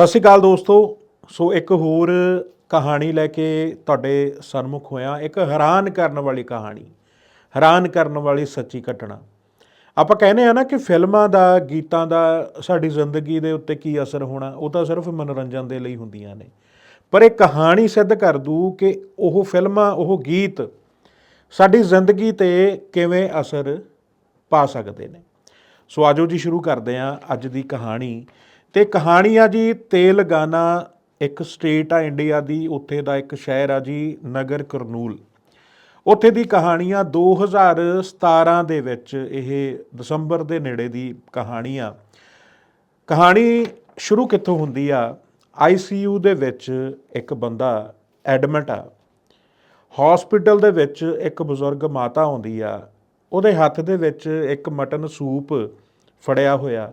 ਸਤਿ ਸ਼੍ਰੀ ਅਕਾਲ ਦੋਸਤੋ। ਸੋ ਇੱਕ ਹੋਰ ਕਹਾਣੀ ਲੈ ਕੇ ਤੁਹਾਡੇ ਸਨਮੁਖ ਹੋਇਆ। ਇੱਕ ਹੈਰਾਨ ਕਰਨ ਵਾਲੀ ਕਹਾਣੀ। ਹੈਰਾਨ ਕਰਨ ਵਾਲੀ ਸੱਚੀ ਘਟਨਾ। ਆਪਾਂ ਕਹਿੰਦੇ ਆ ਨਾ ਕਿ ਫਿਲਮਾਂ ਦਾ, ਗੀਤਾਂ ਦਾ ਸਾਡੀ ਜ਼ਿੰਦਗੀ ਦੇ ਉੱਤੇ ਕੀ ਅਸਰ ਹੋਣਾ, ਉਹ ਤਾਂ ਸਿਰਫ ਮਨੋਰੰਜਨ ਦੇ ਲਈ ਹੁੰਦੀਆਂ ਨੇ। ਪਰ ਇਹ ਕਹਾਣੀ ਸਿੱਧ ਕਰ ਦੂ ਕਿ ਉਹ ਫਿਲਮਾਂ, ਉਹ ਗੀਤ ਸਾਡੀ ਜ਼ਿੰਦਗੀ ਤੇ ਕਿਵੇਂ ਅਸਰ ਪਾ ਸਕਦੇ ਨੇ। ਸੋ ਆਜੋ ਜੀ ਸ਼ੁਰੂ ਕਰਦੇ ਹਾਂ ਅੱਜ ਦੀ ਕਹਾਣੀ। ਤੇ ਕਹਾਣੀ ਆ ਜੀ, ਤੇਲਗਾਨਾ ਇੱਕ ਸਟੇਟ ਆ ਇੰਡੀਆ ਦੀ, ਉੱਥੇ ਦਾ ਇੱਕ ਸ਼ਹਿਰ ਆ ਜੀ, ਨਗਰ ਕਰਨੂਲ। ਉੱਥੇ ਦੀ ਕਹਾਣੀ ਆ 2017 ਦੇ ਵਿੱਚ ਇਹ ਦਸੰਬਰ ਦੇ ਨੇੜੇ ਦੀ ਕਹਾਣੀ ਆ। ਕਹਾਣੀ ਸ਼ੁਰੂ ਕਿੱਥੋਂ ਹੁੰਦੀ ਆ? ਆਈਸੀਯੂ ਦੇ ਵਿੱਚ ਇੱਕ ਬੰਦਾ ਐਡਮਿਟ ਆ। ਹਸਪੀਟਲ ਦੇ ਵਿੱਚ ਇੱਕ ਬਜ਼ੁਰਗ ਮਾਤਾ ਆਉਂਦੀ ਆ। ਉਹਦੇ ਹੱਥ ਦੇ ਵਿੱਚ ਇੱਕ ਮਟਨ ਸੂਪ ਫੜਿਆ ਹੋਇਆ।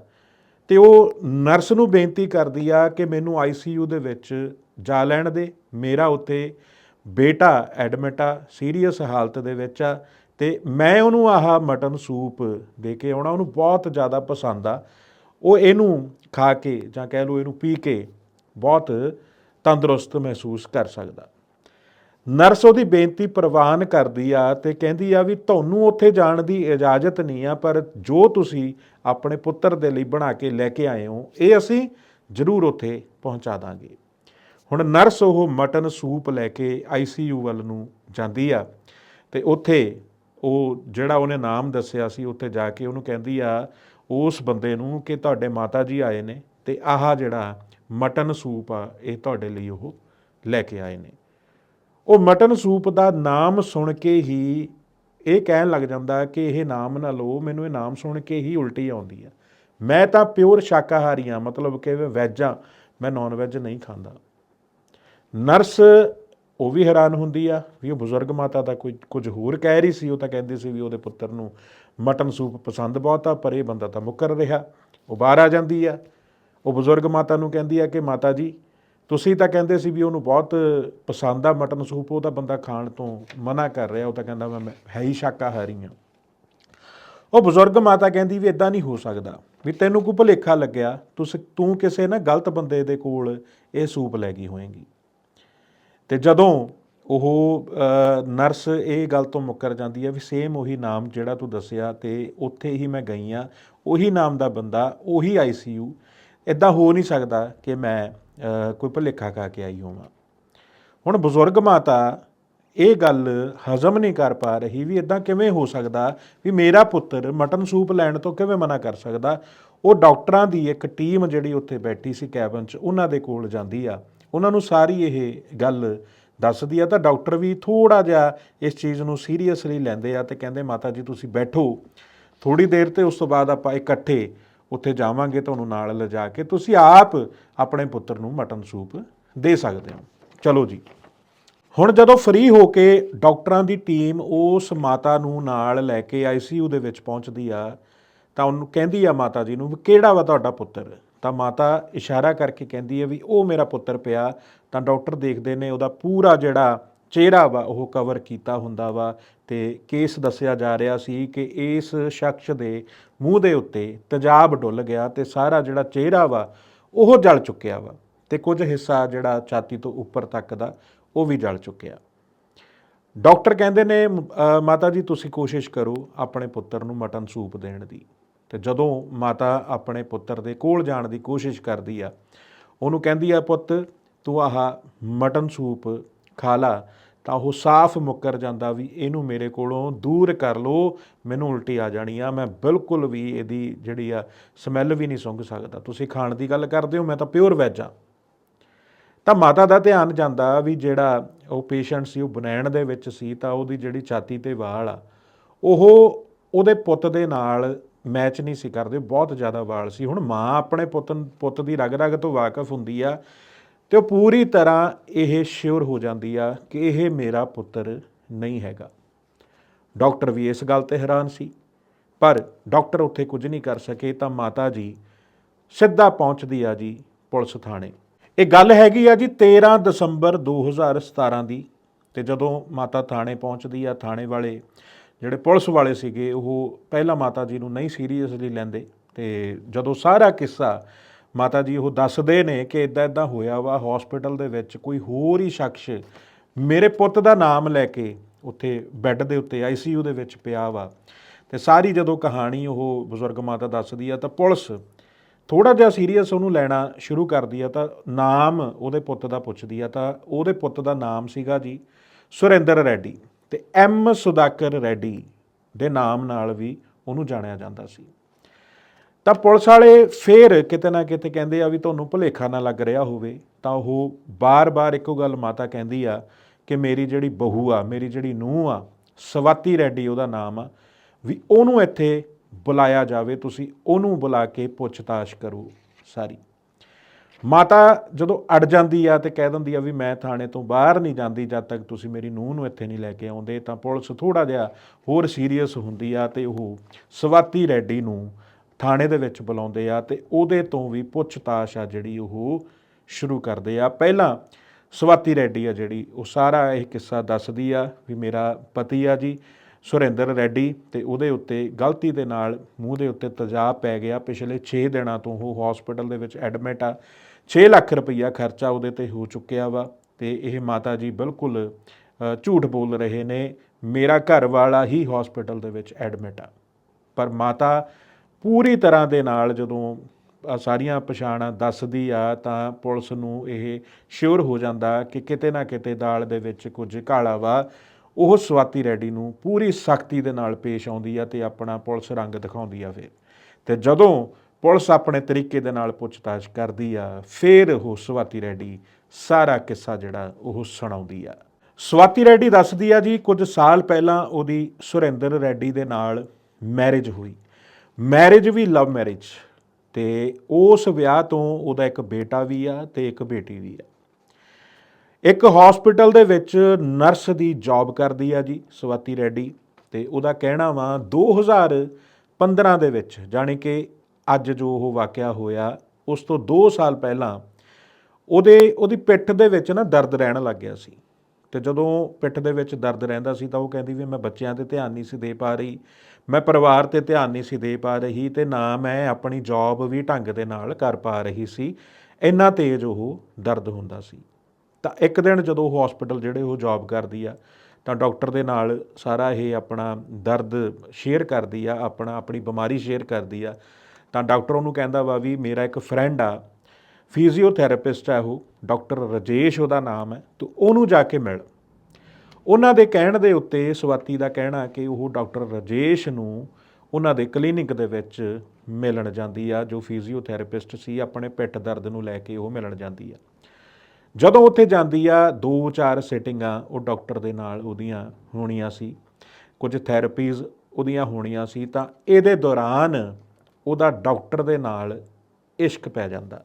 ਤੇ ਉਹ ਨਰਸ ਨੂੰ ਬੇਨਤੀ ਕਰਦੀ ਆ ਕਿ ਮੈਨੂੰ ਆਈਸੀਯੂ ਦੇ ਵਿੱਚ ਜਾ ਲੈਣ ਦੇ। ਮੇਰਾ ਉੱਥੇ ਬੇਟਾ ਐਡਮਿਟ ਆ, ਸੀਰੀਅਸ ਹਾਲਤ ਦੇ ਵਿੱਚ ਆ ਤੇ ਮੈਂ ਉਹਨੂੰ ਆਹ ਮਟਨ ਸੂਪ ਦੇ ਕੇ ਆਉਣਾ, ਉਹਨੂੰ ਬਹੁਤ ਜ਼ਿਆਦਾ ਪਸੰਦ ਆ। ਉਹ ਇਹਨੂੰ ਖਾ ਕੇ ਜਾਂ ਕਹਿ ਲਓ ਇਹਨੂੰ ਪੀ ਕੇ ਬਹੁਤ ਤੰਦਰੁਸਤ ਮਹਿਸੂਸ ਕਰ ਸਕਦਾ। ਨਰਸ ਉਹਦੀ ਬੇਨਤੀ ਪ੍ਰਵਾਨ ਕਰਦੀ ਆ ਤੇ ਕਹਿੰਦੀ ਆ ਵੀ ਤੁਹਾਨੂੰ ਉੱਥੇ ਜਾਣ ਦੀ ਇਜਾਜ਼ਤ ਨਹੀਂ ਆ, ਪਰ ਜੋ ਤੁਸੀਂ ਆਪਣੇ ਪੁੱਤਰ ਦੇ ਲਈ ਬਣਾ ਕੇ ਲੈ ਕੇ ਆਏ ਹੋ, ਇਹ ਅਸੀਂ ਜ਼ਰੂਰ ਉੱਥੇ ਪਹੁੰਚਾ ਦਾਂਗੇ। ਹੁਣ ਨਰਸ ਉਹ ਮਟਨ ਸੂਪ ਲੈ ਕੇ ਆਈਸੀਯੂ ਵੱਲ ਨੂੰ ਜਾਂਦੀ ਆ ਤੇ ਉੱਥੇ ਉਹ ਜਿਹੜਾ ਉਹਨੇ ਨਾਮ ਦੱਸਿਆ ਸੀ, ਉੱਥੇ ਜਾ ਕੇ ਉਹਨੂੰ ਕਹਿੰਦੀ ਆ, ਉਸ ਬੰਦੇ ਨੂੰ ਕਿ ਤੁਹਾਡੇ ਮਾਤਾ ਜੀ ਆਏ ਨੇ ਤੇ ਆਹ ਜਿਹੜਾ ਮਟਨ ਸੂਪ ਆ, ਇਹ ਤੁਹਾਡੇ ਲਈ ਉਹ ਲੈ ਕੇ ਆਏ ਨੇ। ਉਹ ਮਟਨ ਸੂਪ ਦਾ ਨਾਮ ਸੁਣ ਕੇ ਹੀ ਇਹ ਕਹਿਣ ਲੱਗ ਜਾਂਦਾ ਕਿ ਇਹ ਨਾਮ ਨਾ ਲਓ, ਮੈਨੂੰ ਇਹ ਨਾਮ ਸੁਣ ਕੇ ਹੀ ਉਲਟੀ ਆਉਂਦੀ ਆ। ਮੈਂ ਤਾਂ ਪਿਓਰ ਸ਼ਾਕਾਹਾਰੀ ਆ, ਮਤਲਬ ਕਿ ਵੈਜ ਆ, ਮੈਂ ਨਾਨ ਵੈਜ ਨਹੀਂ ਖਾਂਦਾ। ਨਰਸ ਉਹ ਵੀ ਹੈਰਾਨ ਹੁੰਦੀ ਆ ਵੀ ਉਹ ਬਜ਼ੁਰਗ ਮਾਤਾ ਦਾ ਕੋਈ, ਕੁਝ ਹੋਰ ਕਹਿ ਰਹੀ ਸੀ, ਉਹ ਤਾਂ ਕਹਿੰਦੀ ਸੀ ਵੀ ਉਹਦੇ ਪੁੱਤਰ ਨੂੰ ਮਟਨ ਸੂਪ ਪਸੰਦ ਬਹੁਤ ਆ, ਪਰ ਇਹ ਬੰਦਾ ਤਾਂ ਮੁੱਕਰ ਰਿਹਾ, ਉਹ ਬਾਹਰ ਆ ਜਾਂਦੀ ਆ। ਉਹ ਬਜ਼ੁਰਗ ਮਾਤਾ ਨੂੰ ਕਹਿੰਦੀ ਆ ਕਿ ਮਾਤਾ ਜੀ ਤੁਸੀਂ ਤਾਂ ਕਹਿੰਦੇ ਸੀ ਵੀ ਉਹਨੂੰ ਬਹੁਤ ਪਸੰਦ ਆ ਮਟਨ ਸੂਪ, ਉਹ ਤਾਂ ਬੰਦਾ ਖਾਣ ਤੋਂ ਮਨਾ ਕਰ ਰਿਹਾ, ਉਹ ਤਾਂ ਕਹਿੰਦਾ ਮੈਂ ਹੈ ਹੀ ਸ਼ਾਕਾਹਾਰੀ ਹਾਂ ਉਹ ਬਜ਼ੁਰਗ ਮਾਤਾ ਕਹਿੰਦੀ ਵੀ ਇਦਾਂ ਨਹੀਂ ਹੋ ਸਕਦਾ, ਵੀ ਤੈਨੂੰ ਕੋਈ ਭੁਲੇਖਾ ਲੱਗਿਆ, ਤੁਸੀਂ, ਤੂੰ ਕਿਸੇ ਨਾ ਗਲਤ ਬੰਦੇ ਦੇ ਕੋਲ ਇਹ ਸੂਪ ਲੈ ਗਈ ਹੋਏਗੀ। ਤੇ ਜਦੋਂ ਉਹ ਨਰਸ ਇਹ ਗੱਲ ਤੋਂ ਮੁੱਕਰ ਜਾਂਦੀ ਹੈ ਵੀ ਸੇਮ ਉਹੀ ਨਾਮ ਜਿਹੜਾ ਤੂੰ ਦੱਸਿਆ ਤੇ ਉੱਥੇ ਹੀ ਮੈਂ ਗਈ ਆ ਉਹੀ ਨਾਮ ਦਾ ਬੰਦਾ, ਉਹੀ ਆਈਸੀਯੂ ਇਦਾਂ ਹੋ ਨਹੀਂ ਸਕਦਾ ਕਿ ਮੈਂ ਕੋਈ ਭੁਲੇਖਾ ਖਾ ਕੇ ਆਈ ਹੋਵਾਂ। ਹੁਣ ਬਜ਼ੁਰਗ ਮਾਤਾ, ਇਹ ਗੱਲ ਹਜ਼ਮ ਨਹੀਂ ਕਰ ਪਾ ਰਹੀ ਵੀ ਇਦਾਂ ਕਿਵੇਂ ਹੋ ਸਕਦਾ ਵੀ ਮੇਰਾ ਪੁੱਤਰ ਮਟਨ ਸੂਪ ਲੈਣ ਤੋਂ ਕਿਵੇਂ ਮਨਾ ਕਰ ਸਕਦਾ। ਉਹ ਡਾਕਟਰਾਂ ਦੀ ਇੱਕ ਟੀਮ ਜਿਹੜੀ ਉੱਥੇ ਬੈਠੀ ਸੀ ਕੈਬਨ 'ਚ, ਉਹਨਾਂ ਦੇ ਕੋਲ ਜਾਂਦੀ ਆ। ਉਹਨਾਂ ਨੂੰ ਸਾਰੀ ਇਹ ਗੱਲ ਦੱਸਦੀ ਆ, ਤਾਂ ਡਾਕਟਰ ਵੀ ਥੋੜਾ ਜਿਹਾ ਇਸ ਚੀਜ਼ ਨੂੰ ਸੀਰੀਅਸਲੀ ਲੈਂਦੇ ਆ ਤੇ ਕਹਿੰਦੇ, ਮਾਤਾ ਜੀ, ਤੁਸੀਂ ਬੈਠੋ। ਥੋੜੀ ਦੇਰ ਤੇ ਉਸ ਤੋਂ ਬਾਅਦ ਆਪਾਂ ਇਕੱਠੇ ਉੱਥੇ ਜਾਵਾਂਗੇ ਤੁਹਾਨੂੰ ਨਾਲ ਲਿਜਾ ਕੇ ਤੁਸੀਂ ਆਪ ਆਪਣੇ ਪੁੱਤਰ ਨੂੰ ਮਟਨ ਸੂਪ ਦੇ ਸਕਦੇ ਹੋ। ਚਲੋ ਜੀ। ਹੁਣ ਜਦੋਂ ਫ੍ਰੀ ਹੋ ਕੇ ਡਾਕਟਰਾਂ ਦੀ ਟੀਮ ਉਸ ਮਾਤਾ ਨੂੰ ਨਾਲ ਲੈ ਕੇ ਆਈਸੀਯੂ ਦੇ ਵਿੱਚ ਪਹੁੰਚਦੀ ਆ, ਤਾਂ ਉਹਨੂੰ ਕਹਿੰਦੀ ਆ ਮਾਤਾ ਜੀ ਨੂੰ ਵੀ ਕਿਹੜਾ ਵਾ ਤੁਹਾਡਾ ਪੁੱਤਰ? ਤਾਂ ਮਾਤਾ ਇਸ਼ਾਰਾ ਕਰਕੇ ਕਹਿੰਦੀ ਹੈ ਵੀ ਉਹ ਮੇਰਾ ਪੁੱਤਰ ਪਿਆ। ਤਾਂ ਡਾਕਟਰ ਦੇਖਦੇ ਨੇ ਉਹਦਾ ਪੂਰਾ ਜਿਹੜਾ ਚਿਹਰਾ ਵਾ ਉਹ ਕਵਰ ਕੀਤਾ ਹੁੰਦਾ ਵਾ ਤੇ ਕੇਸ ਦੱਸਿਆ ਜਾ ਰਿਹਾ ਸੀ ਕਿ ਇਸ ਸ਼ਖਸ ਦੇ ਮੂੰਹ ਦੇ ਉੱਤੇ ਤੇਜ਼ਾਬ ਡੁੱਲ ਗਿਆ ਤੇ ਸਾਰਾ ਜਿਹੜਾ ਚਿਹਰਾ ਵਾ ਉਹ ਜਲ ਚੁੱਕਿਆ ਵਾ ਤੇ ਕੁਝ ਹਿੱਸਾ ਜਿਹੜਾ ਛਾਤੀ ਤੋਂ ਉੱਪਰ ਤੱਕ ਦਾ ਉਹ ਵੀ ਜਲ ਚੁੱਕਿਆ। ਡਾਕਟਰ ਕਹਿੰਦੇ ਨੇ ਮਾਤਾ ਜੀ ਤੁਸੀਂ ਕੋਸ਼ਿਸ਼ ਕਰੋ ਆਪਣੇ ਪੁੱਤਰ ਨੂੰ ਮਟਨ ਸੂਪ ਦੇਣ ਦੀ। ਤੇ ਜਦੋਂ ਮਾਤਾ ਆਪਣੇ ਪੁੱਤਰ ਦੇ ਕੋਲ ਜਾਣ ਦੀ ਕੋਸ਼ਿਸ਼ ਕਰਦੀ ਆ, ਉਹਨੂੰ ਕਹਿੰਦੀ ਆ, ਪੁੱਤ, ਤੂੰ ਆਹ ਮਟਨ ਸੂਪ ਖਾ ਲਾ ਤਾਂ ਉਹ ਸਾਫ਼ ਮੁੱਕਰ ਜਾਂਦਾ ਵੀ ਇਹਨੂੰ ਮੇਰੇ ਕੋਲੋਂ ਦੂਰ ਕਰ ਲੋ ਮੈਨੂੰ ਉਲਟੀ ਆ ਜਾਣੀ ਆ, ਮੈਂ ਬਿਲਕੁਲ ਵੀ ਇਹਦੀ ਜਿਹੜੀ ਆ ਸਮੈਲ ਵੀ ਨਹੀਂ ਸੁੰਘ ਸਕਦਾ। ਤੁਸੀਂ ਖਾਣ ਦੀ ਗੱਲ ਕਰਦੇ ਹੋ, ਮੈਂ ਤਾਂ ਪਿਓਰ ਵੈਜ ਆ ਤਾਂ ਮਾਤਾ ਦਾ ਧਿਆਨ ਜਾਂਦਾ ਵੀ ਜਿਹੜਾ ਉਹ ਪੇਸ਼ੈਂਟ ਸੀ, ਉਹ ਬਨੈਣ ਦੇ ਵਿੱਚ ਸੀ, ਤਾਂ ਉਹਦੀ ਜਿਹੜੀ ਛਾਤੀ ਤੇ ਵਾਲ ਆ, ਉਹ ਉਹਦੇ ਪੁੱਤ ਦੇ ਨਾਲ ਮੈਚ ਨਹੀਂ ਸੀ ਕਰਦੇ, ਬਹੁਤ ਜ਼ਿਆਦਾ ਵਾਲ ਸੀ। ਹੁਣ ਮਾਂ ਆਪਣੇ ਪੁੱਤ ਪੁੱਤ ਦੀ ਰਗ ਰਗ ਤੋਂ ਵਾਕਿਫ ਹੁੰਦੀ ਆ ਤੇ ਉਹ ਪੂਰੀ ਤਰ੍ਹਾਂ ਇਹ ਸ਼ਿਓਰ ਹੋ ਜਾਂਦੀ ਆ ਕਿ ਇਹ ਮੇਰਾ ਪੁੱਤਰ ਨਹੀਂ ਹੈਗਾ। ਡਾਕਟਰ ਵੀ ਇਸ ਗੱਲ ਤੇ ਹੈਰਾਨ ਸੀ, ਪਰ ਡਾਕਟਰ ਉੱਥੇ ਕੁਝ ਨਹੀਂ ਕਰ ਸਕੇ ਤਾਂ ਮਾਤਾ ਜੀ ਸਿੱਧਾ ਪਹੁੰਚਦੀ ਆ ਜੀ ਪੁਲਿਸ ਥਾਣੇ। ਇਹ ਗੱਲ ਹੈਗੀ ਆ ਜੀ 13 ਦਸੰਬਰ 2017 ਦੀ, ਤੇ ਜਦੋਂ ਮਾਤਾ ਥਾਣੇ ਪਹੁੰਚਦੀ ਆ, ਥਾਣੇ ਵਾਲੇ ਜਿਹੜੇ ਪੁਲਿਸ ਵਾਲੇ ਸੀਗੇ ਉਹ ਪਹਿਲਾਂ ਮਾਤਾ ਜੀ ਨੂੰ ਨਹੀਂ ਸੀਰੀਅਸਲੀ ਲੈਂਦੇ, ਤੇ ਜਦੋਂ ਸਾਰਾ ਕਿੱਸਾ ਮਾਤਾ ਜੀ ਉਹ ਦੱਸਦੇ ਨੇ ਕਿ ਇਦਾਂ ਇਦਾਂ ਹੋਇਆ ਵਾ ਹਸਪੀਟਲ ਦੇ ਵਿੱਚ ਕੋਈ ਹੋਰ ਹੀ ਸ਼ਖਸ ਮੇਰੇ ਪੁੱਤ ਦਾ ਨਾਮ ਲੈ ਕੇ ਉੱਥੇ ਬੈੱਡ ਦੇ ਉੱਤੇ ਆਈਸੀਯੂ ਦੇ ਵਿੱਚ ਪਿਆ ਵਾ। ਤੇ ਸਾਰੀ ਜਦੋਂ ਕਹਾਣੀ ਉਹ ਬਜ਼ੁਰਗ ਮਾਤਾ ਦੱਸਦੀ ਆ, ਤਾਂ ਪੁਲਿਸ ਥੋੜਾ ਜਿਹਾ ਸੀਰੀਅਸ ਉਹਨੂੰ ਲੈਣਾ ਸ਼ੁਰੂ ਕਰਦੀ ਆ, ਤਾਂ ਨਾਮ ਉਹਦੇ ਪੁੱਤ ਦਾ ਪੁੱਛਦੀ ਆ, ਤਾਂ ਉਹਦੇ ਪੁੱਤ ਦਾ ਨਾਮ ਸੀਗਾ ਜੀ ਸੁਰਿੰਦਰ ਰੈਡੀ ਤੇ ਐਮ ਸੁਦਾਕਰ ਰੈਡੀ ਦੇ ਨਾਮ ਨਾਲ ਵੀ ਉਹਨੂੰ ਜਾਣਿਆ ਜਾਂਦਾ ਸੀ। ਤਾਂ ਪੁਲਿਸ ਵਾਲੇ ਫੇਰ ਕਿਤੇ ਨਾ ਕਿਤੇ ਕਹਿੰਦੇ ਆ ਵੀ ਤੁਹਾਨੂੰ ਭੁਲੇਖਾ ਨਾ ਲੱਗ ਰਿਹਾ ਹੋਵੇ, ਤਾਂ ਉਹ ਬਾਰ-ਬਾਰ ਇੱਕੋ ਗੱਲ ਮਾਤਾ ਕਹਿੰਦੀ ਆ ਕਿ ਮੇਰੀ ਜਿਹੜੀ ਬਹੂ ਆ, ਮੇਰੀ ਜਿਹੜੀ ਨੂੰਹ ਆ, ਸਵਾਤੀ ਰੈਡੀ ਉਹਦਾ ਨਾਮ ਆ, ਵੀ ਉਹਨੂੰ ਇੱਥੇ ਬੁਲਾਇਆ ਜਾਵੇ, ਤੁਸੀਂ ਉਹਨੂੰ ਬੁਲਾ ਕੇ ਪੁੱਛਤਾਛ ਕਰੋ ਸਾਰੀ। ਮਾਤਾ ਜਦੋਂ ਅੜ ਜਾਂਦੀ ਆ ਤੇ ਕਹਿ ਦਿੰਦੀ ਆ ਵੀ ਮੈਂ ਥਾਣੇ ਤੋਂ ਬਾਹਰ ਨਹੀਂ ਜਾਂਦੀ, ਜਦ ਤੱਕ ਤੁਸੀਂ ਮੇਰੀ ਨੂੰਹ ਨੂੰ ਇੱਥੇ ਨਹੀਂ ਲੈ ਕੇ ਆਉਂਦੇ, ਤਾਂ ਪੁਲਿਸ ਥੋੜਾ ਜਿਹਾ ਹੋਰ ਸੀਰੀਅਸ ਹੁੰਦੀ ਆ ਤੇ ਉਹ ਸਵਾਤੀ ਰੈਡੀ ਨੂੰ ਥਾਣੇ ਦੇ ਵਿੱਚ ਬੁਲਾਉਂਦੇ ਆ ਤੇ ਉਹਦੇ ਤੋਂ ਵੀ ਪੁੱਛਤਾਛ ਆ ਜਿਹੜੀ ਉਹ ਸ਼ੁਰੂ ਕਰਦੇ ਆ। ਪਹਿਲਾਂ ਸਵਾਤੀ ਰੈਡੀ ਆ ਜਿਹੜੀ, ਉਹ ਸਾਰਾ ਇਹ ਕਿੱਸਾ ਦੱਸਦੀ ਆ ਵੀ ਮੇਰਾ ਪਤੀ ਆ ਜੀ, ਸੁਰਿੰਦਰ ਰੈਡੀ ਤੇ ਉਹਦੇ ਉੱਤੇ ਗਲਤੀ ਦੇ ਨਾਲ ਮੂੰਹ ਦੇ ਉੱਤੇ ਤੇਜ਼ਾਬ ਪੈ ਗਿਆ। ਪਿਛਲੇ 6 ਦਿਨਾਂ ਤੋਂ ਉਹ ਹਸਪੀਟਲ ਦੇ ਵਿੱਚ ਐਡਮਿਟ ਆ। 6 ਲੱਖ ਰੁਪਈਆ ਖਰਚਾ ਉਹਦੇ ਤੇ ਹੋ ਚੁੱਕਿਆ ਵਾ ਤੇ ਇਹ ਮਾਤਾ ਜੀ ਬਿਲਕੁਲ ਝੂਠ ਬੋਲ ਰਹੇ ਨੇ। ਮੇਰਾ ਘਰ ਵਾਲਾ ਹੀ ਹਸਪੀਟਲ ਦੇ ਵਿੱਚ ਐਡਮਿਟ ਆ। ਪਰ ਮਾਤਾ ਪੂਰੀ ਤਰ੍ਹਾਂ ਦੇ ਨਾਲ ਜਦੋਂ ਸਾਰੀਆਂ ਪਛਾਣਾਂ ਦੱਸਦੀ ਆ ਤਾਂ ਪੁਲਿਸ ਨੂੰ ਇਹ ਸ਼ੋਰ ਹੋ ਜਾਂਦਾ ਕਿ ਕਿਤੇ ਨਾ ਕਿਤੇ ਦਾਲ ਦੇ ਵਿੱਚ ਕੁਝ ਕਾਲਾ ਵਾ। ਉਹ ਸਵਾਤੀ ਰੈਡੀ ਨੂੰ ਪੂਰੀ ਸਖਤੀ ਦੇ ਨਾਲ ਪੇਸ਼ ਆਉਂਦੀ ਆ ਤੇ ਆਪਣਾ ਪੁਲਿਸ ਰੰਗ ਦਿਖਾਉਂਦੀ ਆ ਫਿਰ। ਤੇ ਜਦੋਂ ਪੁਲਿਸ ਆਪਣੇ ਤਰੀਕੇ ਦੇ ਨਾਲ ਪੁੱਛਤਾਛ ਕਰਦੀ ਆ, ਫਿਰ ਉਹ ਸਵਾਤੀ ਰੈਡੀ ਸਾਰਾ ਕਿੱਸਾ ਜਿਹੜਾ ਉਹ ਸੁਣਾਉਂਦੀ ਆ। ਸਵਾਤੀ ਰੈਡੀ ਦੱਸਦੀ ਆ ਜੀ, ਕੁਝ ਸਾਲ ਪਹਿਲਾਂ ਉਹਦੀ ਸੁਰਿੰਦਰ ਰੈਡੀ ਦੇ ਨਾਲ ਮੈਰਿਜ ਹੋਈ। ਮੈਰਿਜ ਵੀ ਲਵ ਮੈਰਿਜ ਤੇ ਉਸ ਵਿਆਹ ਤੋਂ ਉਹਦਾ ਇੱਕ ਬੇਟਾ ਵੀ ਆ ਤੇ ਇੱਕ ਬੇਟੀ ਵੀ ਆ। ਇੱਕ ਹਸਪੀਟਲ ਦੇ ਵਿੱਚ ਨਰਸ ਦੀ ਜੌਬ ਕਰਦੀ ਆ ਜੀ, ਸਵਾਤੀ ਰੈਡੀ। ਤੇ ਉਹਦਾ ਕਹਿਣਾ ਵਾ 2015 ਦੇ ਵਿੱਚ, ਜਾਣੀ ਕਿ ਅੱਜ ਜੋ ਉਹ ਵਾਕਿਆ ਹੋਇਆ, ਉਸ ਤੋਂ 2 ਸਾਲ ਪਹਿਲਾਂ ਉਹਦੇ, ਉਹਦੀ ਪਿੱਠ ਦੇ ਵਿੱਚ ਨਾ ਦਰਦ ਰਹਿਣ ਲੱਗ ਗਿਆ ਸੀ। ਤੇ ਜਦੋਂ ਪਿੱਠ ਦੇ ਵਿੱਚ ਦਰਦ ਰਹਿੰਦਾ ਸੀ ਤਾਂ ਉਹ ਕਹਿੰਦੀ ਵੀ ਮੈਂ ਬੱਚਿਆਂ ਤੇ ਧਿਆਨ ਨਹੀਂ ਸੀ ਦੇ ਪਾ ਰਹੀ, ਮੈਂ ਪਰਿਵਾਰ ਤੇ ਧਿਆਨ ਨਹੀਂ ਸੀ ਦੇ ਪਾ ਰਹੀ ਤੇ ਨਾ ਮੈਂ ਆਪਣੀ ਜੌਬ ਵੀ ਢੰਗ ਦੇ ਨਾਲ ਕਰ ਪਾ ਰਹੀ ਸੀ, ਇੰਨਾ ਤੇਜ਼ ਉਹ ਦਰਦ ਹੁੰਦਾ ਸੀ। ਤਾਂ ਇੱਕ ਦਿਨ ਜਦੋਂ ਉਹ ਹਸਪੀਟਲ ਜਿਹੜੇ ਉਹ ਜੌਬ ਕਰਦੀ ਆ, ਤਾਂ ਡਾਕਟਰ ਦੇ ਨਾਲ ਸਾਰਾ ਇਹ ਆਪਣਾ ਦਰਦ ਸ਼ੇਅਰ ਕਰਦੀ ਆ, ਆਪਣਾ, ਆਪਣੀ ਬਿਮਾਰੀ ਸ਼ੇਅਰ ਕਰਦੀ ਆ, ਤਾਂ ਡਾਕਟਰ ਉਹਨੂੰ ਕਹਿੰਦਾ ਵਾ ਵੀ ਮੇਰਾ ਇੱਕ ਫਰੈਂਡ ਆ ਫਿਜ਼ੀਓਥੈਰੇਪਿਸਟ ਆ ਉਹ ਡਾਕਟਰ ਰਜੇਸ਼ ਉਹਦਾ ਨਾਮ ਹੈ, ਤੂੰ ਉਹਨੂੰ ਜਾ ਕੇ ਮਿਲ। ਉਹਨਾਂ ਦੇ ਕਹਿਣ ਦੇ ਉੱਤੇ ਸਵਾਤੀ ਦਾ ਕਹਿਣਾ ਕਿ ਉਹ ਡਾਕਟਰ ਰਜੇਸ਼ ਨੂੰ ਉਹਨਾਂ ਦੇ ਕਲੀਨਿਕ ਦੇ ਵਿੱਚ ਮਿਲਣ ਜਾਂਦੀ ਆ, ਜੋ ਫਿਜ਼ੀਓਥੈਰੇਪਿਸਟ ਸੀ, ਆਪਣੇ ਪਿੱਠ ਦਰਦ ਨੂੰ ਲੈ ਕੇ ਉਹ ਮਿਲਣ ਜਾਂਦੀ ਆ। ਜਦੋਂ ਉੱਥੇ ਜਾਂਦੀ ਆ, ਦੋ ਚਾਰ ਸਿਟਿੰਗਾਂ ਉਹ ਡਾਕਟਰ ਦੇ ਨਾਲ ਉਹਦੀਆਂ ਹੋਣੀਆਂ ਸੀ, ਕੁਝ ਥੈਰੇਪੀਜ਼ ਉਹਦੀਆਂ ਹੋਣੀਆਂ ਸੀ, ਤਾਂ ਇਹਦੇ ਦੌਰਾਨ ਉਹਦਾ ਡਾਕਟਰ ਦੇ ਨਾਲ ਇਸ਼ਕ ਪੈ ਜਾਂਦਾ।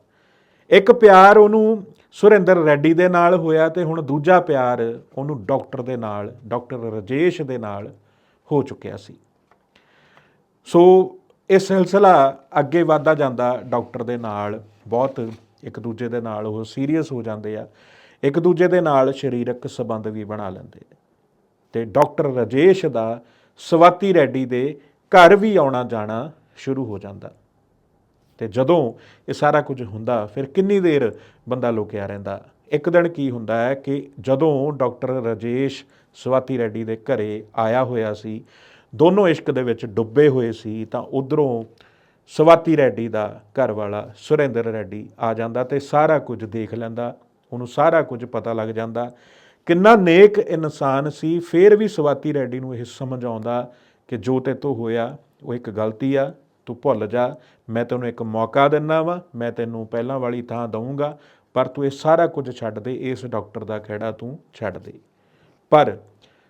ਇੱਕ ਪਿਆਰ ਉਹਨੂੰ ਸੁਰਿੰਦਰ ਰੈਡੀ ਦੇ ਨਾਲ ਹੋਇਆ ਤੇ ਹੁਣ ਦੂਜਾ ਪਿਆਰ ਉਹਨੂੰ ਡਾਕਟਰ ਦੇ ਨਾਲ, ਡਾਕਟਰ ਰਜੇਸ਼ ਦੇ ਨਾਲ ਹੋ ਚੁੱਕਿਆ ਸੀ। ਸੋ ਇਹ ਸਿਲਸਿਲਾ ਅੱਗੇ ਵਧਦਾ ਜਾਂਦਾ, ਡਾਕਟਰ ਦੇ ਨਾਲ ਬਹੁਤ ਇੱਕ ਦੂਜੇ ਦੇ ਨਾਲ ਉਹ ਸੀਰੀਅਸ ਹੋ ਜਾਂਦੇ ਆ, ਇੱਕ ਦੂਜੇ ਦੇ ਨਾਲ ਸਰੀਰਕ ਸੰਬੰਧ ਵੀ ਬਣਾ ਲੈਂਦੇ ਆ ਤੇ ਡਾਕਟਰ ਰਜੇਸ਼ ਦਾ ਸਵਾਤੀ ਰੈਡੀ ਦੇ ਘਰ ਵੀ ਆਉਣਾ ਜਾਣਾ ਸ਼ੁਰੂ ਹੋ ਜਾਂਦਾ। ਤੇ ਜਦੋਂ ਇਹ ਸਾਰਾ ਕੁਝ ਹੁੰਦਾ, ਫਿਰ ਕਿੰਨੀ ਦੇਰ ਬੰਦਾ ਲੁਕਿਆ ਰਹਿੰਦਾ? ਇੱਕ ਦਿਨ ਕੀ ਹੁੰਦਾ ਹੈ ਕਿ ਜਦੋਂ ਡਾਕਟਰ ਰਜੇਸ਼ ਸਵਾਤੀ ਰੈਡੀ ਦੇ ਘਰੇ ਆਇਆ ਹੋਇਆ ਸੀ, ਦੋਨੋਂ ਇਸ਼ਕ ਦੇ ਵਿੱਚ ਡੁੱਬੇ ਹੋਏ ਸੀ, ਤਾਂ ਉਧਰੋਂ ਸਵਾਤੀ ਰੈਡੀ ਦਾ ਘਰ ਵਾਲਾ ਸੁਰਿੰਦਰ ਰੈਡੀ ਆ ਜਾਂਦਾ ਤੇ ਸਾਰਾ ਕੁਝ ਦੇਖ ਲੈਂਦਾ। ਉਹਨੂੰ ਸਾਰਾ ਕੁਝ ਪਤਾ ਲੱਗ ਜਾਂਦਾ। ਕਿੰਨਾ ਨੇਕ ਇਨਸਾਨ ਸੀ। ਫਿਰ ਵੀ ਸਵਾਤੀ ਰੈਡੀ ਨੂੰ ਇਹ ਸਮਝ ਆਉਂਦਾ ਕਿ ਜੋ ਤੇ ਤੋਂ ਹੋਇਆ, ਉਹ ਇੱਕ ਗਲਤੀ ਆ। ਤੂੰ ਭੁੱਲ ਜਾ, ਮੈਂ ਤੈਨੂੰ ਇੱਕ ਮੌਕਾ ਦਿੰਨਾ ਵਾ, ਮੈਂ ਤੈਨੂੰ ਪਹਿਲਾਂ ਵਾਲੀ ਥਾਂ ਦਊਂਗਾ, ਪਰ ਤੂੰ ਇਹ ਸਾਰਾ ਕੁਝ ਛੱਡ ਦੇ, ਇਸ ਡਾਕਟਰ ਦਾ ਖਹਿੜਾ ਤੂੰ ਛੱਡ ਦੇ। ਪਰ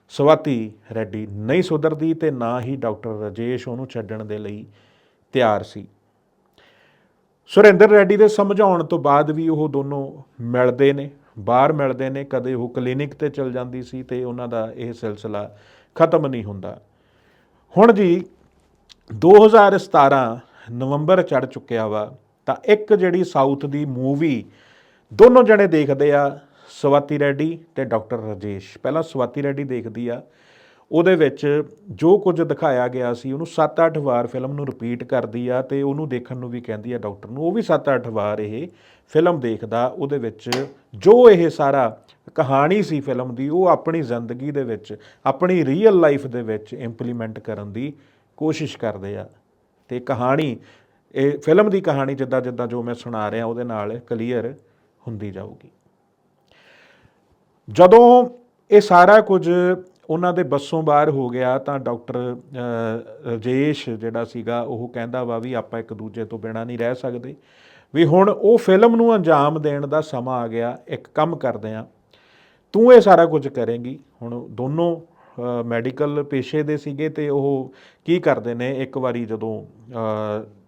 ਸਵਾਤੀ ਰੈਡੀ ਨਹੀਂ ਸੁਧਰਦੀ ਤੇ ਨਾ ਹੀ ਡਾਕਟਰ ਰਜੇਸ਼ ਉਹਨੂੰ ਛੱਡਣ ਦੇ ਲਈ ਤਿਆਰ ਸੀ। ਸੁਰਿੰਦਰ ਰੈਡੀ ਦੇ ਸਮਝਾਉਣ ਤੋਂ ਬਾਅਦ ਵੀ ਉਹ ਦੋਨੋਂ ਮਿਲਦੇ ਨੇ, ਬਾਹਰ ਮਿਲਦੇ ਨੇ, ਕਦੇ ਉਹ ਕਲੀਨਿਕ ਤੇ ਚਲ ਜਾਂਦੀ ਸੀ ਤੇ ਉਹਨਾਂ ਦਾ ਇਹ ਸਿਲਸਿਲਾ ਖਤਮ ਨਹੀਂ ਹੁੰਦਾ। ਹੁਣ ਜੀ 2017 ਨਵੰਬਰ ਚੜ ਚੁੱਕਿਆ ਵਾ, ਤਾਂ ਇੱਕ ਜਿਹੜੀ ਸਾਊਥ ਦੀ ਮੂਵੀ ਦੋਨੋਂ ਜਣੇ ਦੇਖਦੇ ਆ, ਸਵਾਤੀ ਰੈਡੀ ਤੇ ਡਾਕਟਰ ਰਜੇਸ਼। ਪਹਿਲਾਂ ਸਵਾਤੀ ਰੈਡੀ ਦੇਖਦੀ ਆ, ਉਹਦੇ ਵਿੱਚ ਜੋ ਕੁਝ ਦਿਖਾਇਆ ਗਿਆ ਸੀ, ਉਹਨੂੰ 7-8 ਵਾਰ ਫਿਲਮ ਨੂੰ ਰਿਪੀਟ ਕਰਦੀ ਆ ਤੇ ਉਹਨੂੰ ਦੇਖਣ ਨੂੰ ਵੀ ਕਹਿੰਦੀ ਆ ਡਾਕਟਰ ਨੂੰ। ਉਹ ਵੀ 7-8 ਵਾਰ ਇਹ ਫਿਲਮ ਦੇਖਦਾ, ਉਹਦੇ ਵਿੱਚ ਜੋ ਇਹ ਸਾਰਾ ਕਹਾਣੀ ਸੀ ਫਿਲਮ ਦੀ, ਉਹ ਆਪਣੀ ਜ਼ਿੰਦਗੀ ਦੇ ਵਿੱਚ, ਆਪਣੀ ਰੀਅਲ ਲਾਈਫ ਦੇ ਵਿੱਚ ਇੰਪਲੀਮੈਂਟ ਕਰਨ ਦੀ ਕੋਸ਼ਿਸ਼ ਕਰਦੇ ਆ। ਤੇ ਕਹਾਣੀ ਇਹ ਫਿਲਮ ਦੀ ਕਹਾਣੀ ਜਿੱਦਾਂ ਜਿੱਦਾਂ ਜੋ ਮੈਂ ਸੁਣਾ ਰਿਹਾ ਉਹਦੇ ਨਾਲ ਕਲੀਅਰ ਹੁੰਦੀ ਜਾਊਗੀ। ਜਦੋਂ ਇਹ ਸਾਰਾ ਕੁਝ ਉਹਨਾਂ ਦੇ ਬੱਸੋਂ ਬਾਹਰ ਹੋ ਗਿਆ ਤਾਂ ਡਾਕਟਰ ਅ, ਰਜੇਸ਼ ਜਿਹੜਾ ਸੀਗਾ ਉਹ ਕਹਿੰਦਾ ਵਾ ਵੀ ਆਪਾਂ ਇੱਕ ਦੂਜੇ ਤੋਂ ਬਿਨਾ ਨਹੀਂ ਰਹਿ ਸਕਦੇ। ਵੀ ਹੁਣ ਉਹ ਫਿਲਮ ਨੂੰ ਅੰਜਾਮ ਦੇਣ ਦਾ ਸਮਾਂ ਆ ਗਿਆ ਇੱਕ ਕੰਮ ਕਰਦੇ ਆ। ਤੂੰ ਇਹ ਸਾਰਾ ਕੁਝ ਕਰੇਂਗੀ। ਹੁਣ ਦੋਨੋਂ ਮੈਡੀਕਲ ਪੇਸ਼ੇ ਦੇ ਸੀਗੇ ਤੇ ਉਹ ਕੀ ਕਰਦੇ ਨੇ? ਇੱਕ ਵਾਰੀ ਜਦੋਂ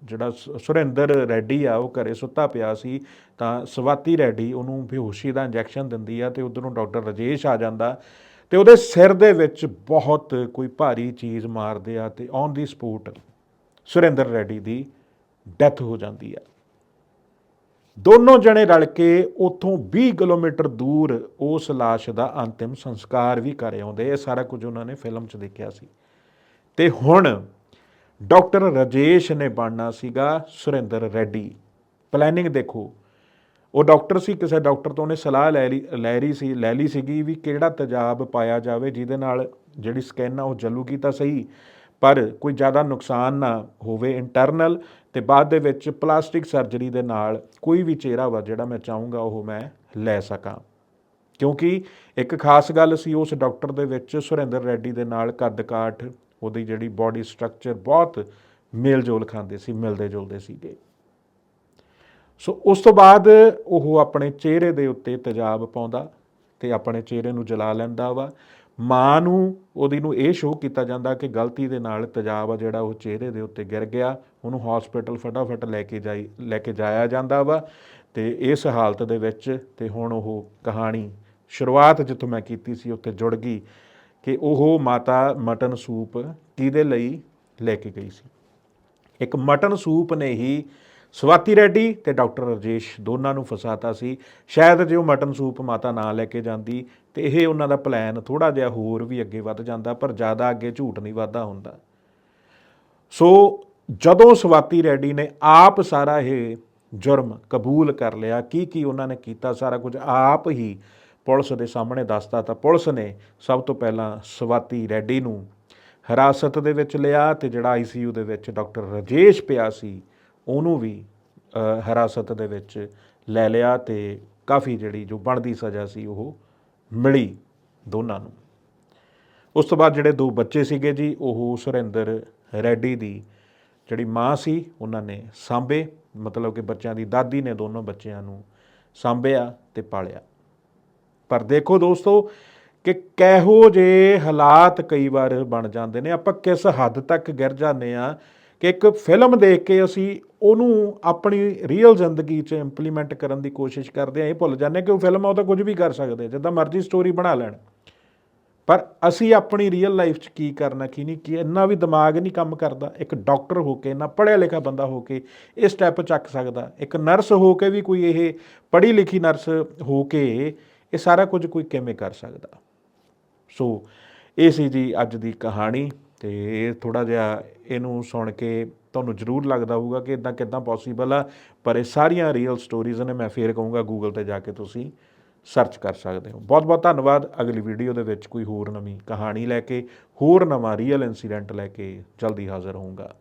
ਜਿਹੜਾ ਸੁ- ਸੁਰਿੰਦਰ ਰੈਡੀ ਆ, ਉਹ ਘਰੇ ਸੁੱਤਾ ਪਿਆ ਸੀ, ਤਾਂ ਸਵਾਤੀ ਰੈਡੀ ਉਹਨੂੰ ਬੇਹੋਸ਼ੀ ਦਾ ਇੰਜੈਕਸ਼ਨ ਦਿੰਦੀ ਆ ਤੇ ਉਧਰੋਂ ਡਾਕਟਰ ਰਜੇਸ਼ ਆ ਜਾਂਦਾ ਤੇ ਉਹਦੇ ਸਿਰ ਦੇ ਵਿੱਚ ਬਹੁਤ ਕੋਈ ਭਾਰੀ ਚੀਜ਼ ਮਾਰਦੇ ਆ ਤੇ on the spot Surinder Reddy the death ਹੋ ਜਾਂਦੀ ਆ। ਦੋਨੋਂ ਜਣੇ ਰਲ ਕੇ ਉਥੋਂ 20 ਕਿਲੋਮੀਟਰ ਦੂਰ ਉਸ ਲਾਸ਼ ਦਾ ਅੰਤਿਮ ਸੰਸਕਾਰ ਵੀ ਕਰ ਆਉਂਦੇ। ਇਹ ਸਾਰਾ ਕੁਝ ਉਹਨਾਂ ਨੇ ਫਿਲਮ 'ਚ ਦੇਖਿਆ ਸੀ। ਤੇ ਹੁਣ ਡਾਕਟਰ ਰਜੇਸ਼ ਨੇ ਬਣਨਾ ਸੀਗਾ ਸੁਰਿੰਦਰ ਰੈਡੀ। ਪਲੈਨਿੰਗ ਦੇਖੋ। ਉਹ ਡਾਕਟਰ ਸੀ, ਕਿਸੇ ਡਾਕਟਰ ਤੋਂ ਉਹਨੇ ਸਲਾਹ ਲੈ ਲਈ, ਲੈ ਰਹੀ ਸੀ, ਲੈ ਲਈ ਸੀਗੀ ਵੀ ਕਿਹੜਾ ਤੇਜ਼ਾਬ ਪਾਇਆ ਜਾਵੇ ਜਿਹਦੇ ਨਾਲ ਜਿਹੜੀ ਸਕਿਨ ਆ ਉਹ ਜਲੂਗੀ ਤਾਂ ਸਹੀ ਪਰ ਕੋਈ ਜ਼ਿਆਦਾ ਨੁਕਸਾਨ ਨਾ ਹੋਵੇ ਇੰਟਰਨਲ ਤੇ ਬਾਅਦ ਦੇ ਵਿੱਚ ਪਲਾਸਟਿਕ ਸਰਜਰੀ ਦੇ ਨਾਲ ਕੋਈ ਵੀ ਚਿਹਰਾ ਵਾ ਜਿਹੜਾ ਮੈਂ ਚਾਹੂੰਗਾ ਉਹ ਮੈਂ ਲੈ ਸਕਾਂ। ਕਿਉਂਕਿ ਇੱਕ ਖਾਸ ਗੱਲ ਸੀ ਉਸ ਡਾਕਟਰ ਦੇ ਵਿੱਚ ਸੁਰਿੰਦਰ ਰੈਡੀ ਦੇ ਨਾਲ ਕੱਦ ਕਾਠ ਉਹਦੀ ਜਿਹੜੀ ਬਾਡੀ ਸਟਰਕਚਰ ਬਹੁਤ ਮੇਲ ਜੋਲ ਖਾਂਦੇ ਸੀ ਮਿਲਦੇ ਜੁਲਦੇ ਸੀਗੇ। ਸੋ ਉਸ ਤੋਂ ਬਾਅਦ ਉਹ ਆਪਣੇ ਚਿਹਰੇ ਦੇ ਉੱਤੇ ਤੇਜ਼ਾਬ ਪਾਉਂਦਾ ਤੇ ਆਪਣੇ ਚਿਹਰੇ ਨੂੰ ਜਲਾ ਲੈਂਦਾ ਵਾ। ਮਾਂ ਨੂੰ, ਉਹਦੀ ਨੂੰ ਇਹ ਸ਼ੋਅ ਕੀਤਾ ਜਾਂਦਾ ਕਿ ਗਲਤੀ ਦੇ ਨਾਲ ਤੇਜ਼ਾਬ ਆ ਜਿਹੜਾ ਉਹ ਚਿਹਰੇ ਦੇ ਉੱਤੇ ਗਿਰ ਗਿਆ, ਉਹਨੂੰ ਹਸਪੀਟਲ ਫਟਾਫਟ ਲੈ ਕੇ ਜਾਈ, ਲੈ ਕੇ ਜਾਇਆ ਜਾਂਦਾ ਵਾ ਤੇ ਇਸ ਹਾਲਤ ਦੇ ਵਿੱਚ ਤੇ ਹੁਣ ਉਹ ਕਹਾਣੀ ਸ਼ੁਰੂਆਤ ਜਿੱਥੋਂ ਮੈਂ ਕੀਤੀ ਸੀ, ਉੱਥੇ ਜੁੜ ਗਈ ਕਿ ਉਹ ਮਾਤਾ ਮਟਨ ਸੂਪ ਕਿਹਦੇ ਲਈ ਲੈ ਕੇ ਗਈ ਸੀ? ਇੱਕ ਮਟਨ ਸੂਪ ਨੇ ਹੀ ਸਵਾਤੀ ਰੈਡੀ ਤੇ ਡਾਕਟਰ ਰਜੇਸ਼ ਦੋਨਾਂ ਨੂੰ ਫਸਾਤਾ ਸੀ। ਸ਼ਾਇਦ ਜੇ ਉਹ ਮਟਨ ਸੂਪ ਮਾਤਾ ਨਾ ਲੈ ਕੇ ਜਾਂਦੀ ਤੇ ਇਹ ਉਹਨਾਂ ਦਾ ਪਲਾਨ ਥੋੜਾ ਜਿਹਾ ਹੋਰ ਵੀ ਅੱਗੇ ਵੱਧ ਜਾਂਦਾ, ਪਰ ਜ਼ਿਆਦਾ ਅੱਗੇ ਝੂਠ ਨਹੀਂ ਵਾਧਾ ਹੁੰਦਾ। ਸੋ ਜਦੋਂ ਸਵਾਤੀ ਰੈਡੀ ਨੇ ਆਪ ਸਾਰਾ ਇਹ ਜੁਰਮ ਕਬੂਲ ਕਰ ਲਿਆ ਕੀ ਕੀ ਉਹਨਾਂ ਨੇ ਕੀਤਾ, ਸਾਰਾ ਕੁਝ ਆਪ ਹੀ ਪੁਲਿਸ ਦੇ ਸਾਹਮਣੇ ਦੱਸਦਾ ਤਾਂ ਪੁਲਿਸ ਨੇ ਸਭ ਤੋਂ ਪਹਿਲਾਂ ਸਵਾਤੀ ਰੈਡੀ ਨੂੰ ਹਿਰਾਸਤ ਦੇ ਵਿੱਚ ਲਿਆ ਤੇ ਜਿਹੜਾ ਆਈਸੀਯੂ ਦੇ ਵਿੱਚ ਡਾਕਟਰ ਰਜੇਸ਼ ਪਿਆ ਸੀ ਉਹਨੂੰ ਵੀ ਅ, ਹਿਰਾਸਤ ਦੇ ਵਿੱਚ ਲੈ ਲਿਆ ਤੇ ਕਾਫੀ ਜਿਹੜੀ ਜੋ ਬਣਦੀ ਸਜ਼ਾ ਸੀ ਉਹ ਮਿਲੀ ਦੋਨਾਂ ਨੂੰ। ਉਸ ਤੋਂ ਬਾਅਦ ਜਿਹੜੇ ਦੋ ਬੱਚੇ ਸੀਗੇ ਜੀ ਉਹ ਸੁਰਿੰਦਰ ਰੈਡੀ ਦੀ ਜਿਹੜੀ ਮਾਂ ਸੀ ਉਹਨਾਂ ਨੇ ਸਾਂਭੇ ਮਤਲਬ ਕਿ ਬੱਚਿਆਂ ਦੀ ਦਾਦੀ ਨੇ ਦੋਨੋਂ ਬੱਚਿਆਂ ਨੂੰ ਸਾਂਭਿਆ ਤੇ ਪਾਲਿਆ। ਪਰ ਦੇਖੋ ਦੋਸਤੋ ਕਿ ਕਿਹੋ ਜੇ ਹਾਲਾਤ ਕਈ ਵਾਰ ਬਣ ਜਾਂਦੇ ਨੇ। ਆਪਾਂ ਕਿਸ ਹੱਦ ਤੱਕ ਗਿਰ ਜਾਂਦੇ ਆ ਕਿ ਇੱਕ ਫਿਲਮ ਦੇਖ ਕੇ ਅਸੀਂ ਉਹਨੂੰ ਆਪਣੀ ਰੀਅਲ ਜ਼ਿੰਦਗੀ 'ਚ ਇੰਪਲੀਮੈਂਟ ਕਰਨ ਦੀ ਕੋਸ਼ਿਸ਼ ਕਰਦੇ ਆ ਇਹ ਭੁੱਲ ਜਾਂਦੇ ਕਿ ਉਹ ਫਿਲਮ ਆ, ਉਹ ਤਾਂ ਕੁਝ ਵੀ ਕਰ ਸਕਦੇ ਜਿੱਦਾਂ ਮਰਜ਼ੀ ਸਟੋਰੀ ਬਣਾ ਲੈਣ। ਪਰ ਅਸੀਂ ਆਪਣੀ ਰੀਅਲ ਲਾਈਫ 'ਚ ਕੀ ਕਰਨਾ, ਕੀ ਨਹੀਂ, ਕੀ ਇੰਨਾ ਵੀ ਦਿਮਾਗ ਨਹੀਂ ਕੰਮ ਕਰਦਾ, ਇੱਕ ਡਾਕਟਰ ਹੋ ਕੇ ਨਾ ਪੜ੍ਹਿਆ ਲਿਖਿਆ ਬੰਦਾ ਹੋ ਕੇ ਇਹ ਸਟੈਪ ਚੱਕ ਸਕਦਾ, ਇੱਕ ਨਰਸ ਹੋ ਕੇ ਵੀ ਕੋਈ ਇਹ ਪੜ੍ਹੀ ਲਿਖੀ ਨਰਸ ਹੋ ਕੇ ਇਹ ਸਾਰਾ ਕੁਝ ਕੋਈ ਕਿਵੇਂ ਕਰ ਸਕਦਾ। ਸੋ ਇਹ ਸੀ ਜੀ ਅੱਜ ਦੀ ਕਹਾਣੀ। ਤੇ ਇਹ ਥੋੜਾ ਜਿਹਾ ਇਹਨੂੰ ਸੁਣ ਕੇ ਤੁਹਾਨੂੰ ਜ਼ਰੂਰ ਲੱਗਦਾ ਹੋਊਗਾ ਕਿ ਇਦਾਂ ਕਿਦਾਂ ਪੋਸੀਬਲ ਆ, ਪਰ ਇਹ ਸਾਰੀਆਂ ਰੀਅਲ ਸਟੋਰੀਜ਼ ਨੇ, ਮੈਂ ਫੇਰ ਕਹੂੰਗਾ ਗੂਗਲ ਤੇ ਜਾ ਕੇ ਤੁਸੀਂ ਸਰਚ ਕਰ ਸਕਦੇ ਹੋ। ਬਹੁਤ ਬਹੁਤ ਧੰਨਵਾਦ, ਅਗਲੀ ਵੀਡੀਓ ਦੇ ਵਿੱਚ ਕੋਈ ਹੋਰ ਨਵੀਂ ਕਹਾਣੀ ਲੈ ਕੇ, ਹੋਰ ਨਵਾਂ ਰੀਅਲ ਇਨਸੀਡੈਂਟ ਲੈ ਕੇ ਜਲਦੀ ਹਾਜ਼ਰ ਹੋਊਂਗਾ।